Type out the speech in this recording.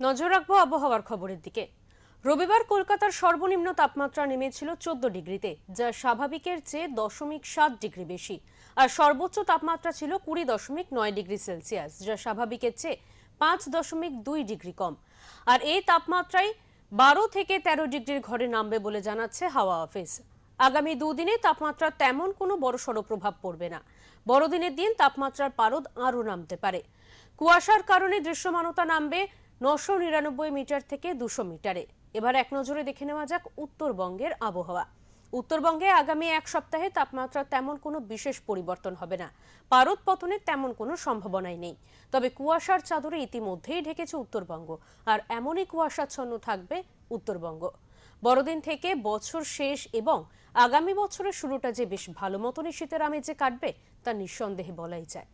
নজর রাখব আবহাওয়ার খবরের দিকে। রবিবার কলকাতার সর্বনিম্ন তাপমাত্রা নেমেছিল চোদ্দ ডিগ্রিতে, যা স্বাভাবিকের চেয়ে দশমিক সাত ডিগ্রি বেশি। আর সর্বোচ্চ তাপমাত্রা ছিল কুড়ি দশমিক নয় ডিগ্রি সেলসিয়াস, যা স্বাভাবিকের চেয়ে পাঁচ দশমিক দুই ডিগ্রি কম। আর এই তাপমাত্রায় বারো থেকে তেরো ডিগ্রির ঘরে নামবে বলে জানাচ্ছে হাওয়া অফিস। আগামী দুদিনে তাপমাত্রা তেমন কোনো বড়সড় প্রভাব পড়বে না। বড়দিনের দিন তাপমাত্রার পারদ আরও নামতে পারে। কুয়াশার কারণে দৃশ্যমানতা নামবে নশো নিরানব্বই মিটার থেকে দুশো মিটারে। এবার এক নজরে দেখে নেওয়া যাক উত্তরবঙ্গের আবহাওয়া। উত্তরবঙ্গে আগামী এক সপ্তাহে তাপমাত্রা তেমন কোনো বিশেষ পরিবর্তন হবে না। পারদ পতনের তেমন কোনো সম্ভাবনাই নেই। তবে কুয়াশার চাদরে ইতিমধ্যেই ঢেকেছে উত্তরবঙ্গ। আর এমনই কুয়াশাচ্ছন্ন থাকবে উত্তরবঙ্গ। বড়দিন থেকে বছর শেষ এবং আগামী বছরের শুরুটা যে বেশ ভালো মতনই শীতের আমেজে কাটবে, তা নিঃসন্দেহে বলাই যায়।